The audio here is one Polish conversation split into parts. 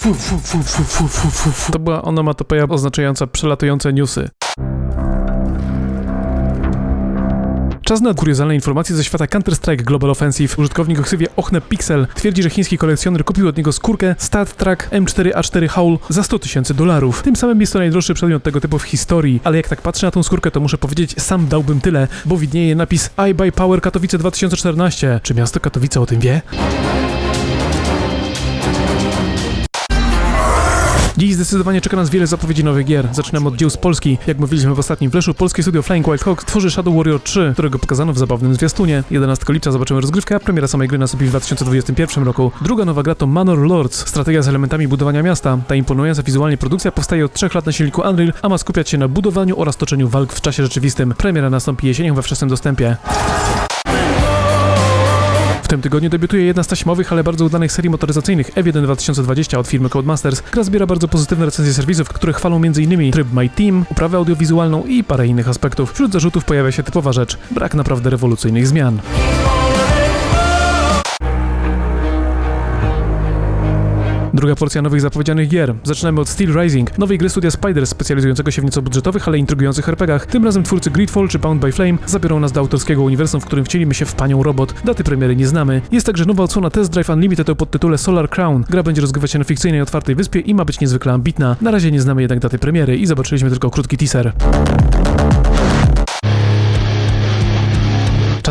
Fu, fu, fu, fu, fu, fu, fu, fu. To była onomatopeja oznaczająca przelatujące newsy. Czas na kuriozalne informacje ze świata Counter-Strike Global Offensive. Użytkownik o ksywie Ochne Pixel twierdzi, że chiński kolekcjoner kupił od niego skórkę Stat Track M4A4 Howl za 100 tysięcy dolarów. Tym samym jest to najdroższy przedmiot tego typu w historii, ale jak tak patrzę na tą skórkę, to muszę powiedzieć, sam dałbym tyle, bo widnieje napis I buy Power Katowice 2014. Czy miasto Katowice o tym wie? Dziś zdecydowanie czeka nas wiele zapowiedzi nowych gier. Zaczynamy od dzieł z Polski. Jak mówiliśmy w ostatnim fleszu, polskie studio Flying Wild Hawk tworzy Shadow Warrior 3, którego pokazano w zabawnym zwiastunie. 11 lipca zobaczymy rozgrywkę, a premiera samej gry nastąpi w 2021 roku. Druga nowa gra to Manor Lords, strategia z elementami budowania miasta. Ta imponująca wizualnie produkcja powstaje od 3 lat na silniku Unreal, a ma skupiać się na budowaniu oraz toczeniu walk w czasie rzeczywistym. Premiera nastąpi jesienią we wczesnym dostępie. Tym tygodniu debiutuje jedna z taśmowych, ale bardzo udanych serii motoryzacyjnych F1 2020 od firmy Codemasters. Gra zbiera bardzo pozytywne recenzje serwisów, które chwalą m.in. tryb My Team, uprawę audiowizualną i parę innych aspektów. Wśród zarzutów pojawia się typowa rzecz – brak naprawdę rewolucyjnych zmian. Druga porcja nowych zapowiedzianych gier. Zaczynamy od Steel Rising, nowej gry studia Spiders, specjalizującego się w nieco budżetowych, ale intrygujących RPGach. Tym razem twórcy Gridfall czy Bound by Flame zabiorą nas do autorskiego uniwersum, w którym wcielimy się w panią robot. Daty premiery nie znamy. Jest także nowa odsłona Test Drive Unlimited o podtytule Solar Crown. Gra będzie rozgrywać się na fikcyjnej, otwartej wyspie i ma być niezwykle ambitna. Na razie nie znamy jednak daty premiery i zobaczyliśmy tylko krótki teaser.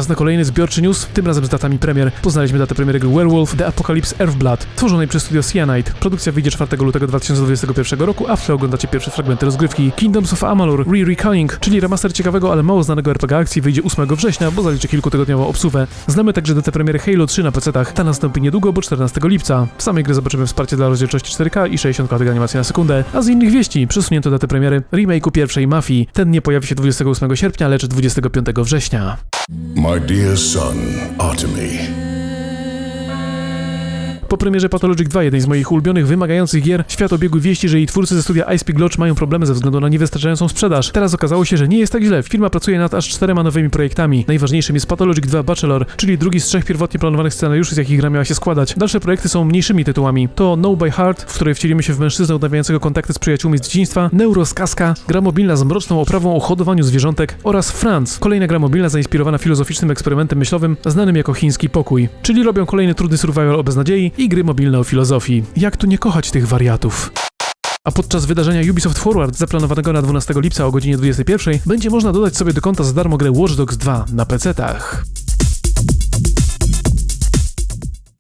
Na kolejny zbiorczy news, tym razem z datami premier. Poznaliśmy datę premiery gry Werewolf The Apocalypse Earthblood, tworzonej przez studio Cyanide. Produkcja wyjdzie 4 lutego 2021 roku, a w tle oglądacie pierwsze fragmenty rozgrywki. Kingdoms of Amalur Re-Reckoning, czyli remaster ciekawego, ale mało znanego RPG akcji wyjdzie 8 września, bo zaliczy kilkutygodniową obsługę. Znamy także datę premiery Halo 3 na PC-tach. Ta nastąpi niedługo, bo 14 lipca. W samej gry zobaczymy wsparcie dla rozdzielczości 4K i 60 klatek animacji na sekundę. A z innych wieści przesunięto datę premiery remake'u pierwszej Mafii. Ten nie pojawi się 28 sierpnia, lecz 25 września. My dear son, Artemy. Po premierze Pathologic 2, jednej z moich ulubionych, wymagających gier, świat obiegły wieści, że jej twórcy ze studia Icepeak Lodge mają problemy ze względu na niewystarczającą sprzedaż. Teraz okazało się, że nie jest tak źle. Firma pracuje nad aż czterema nowymi projektami. Najważniejszym jest Pathologic 2 Bachelor, czyli drugi z trzech pierwotnie planowanych scenariuszy, z jakich gra miała się składać. Dalsze projekty są mniejszymi tytułami. To No by Heart, w której wcielimy się w mężczyznę odnawiającego kontakty z przyjaciółmi z dzieciństwa, Neuroskaska, gra mobilna z mroczną oprawą o hodowaniu zwierzątek oraz Franz, kolejna gra mobilna zainspirowana filozoficznym eksperymentem myślowym znanym jako chiński pokój. Czyli robią kolejny trudny survival o beznadziei i gry mobilne o filozofii. Jak tu nie kochać tych wariatów? A podczas wydarzenia Ubisoft Forward zaplanowanego na 12 lipca o godzinie 21 będzie można dodać sobie do konta za darmo grę Watch Dogs 2 na PC-tach.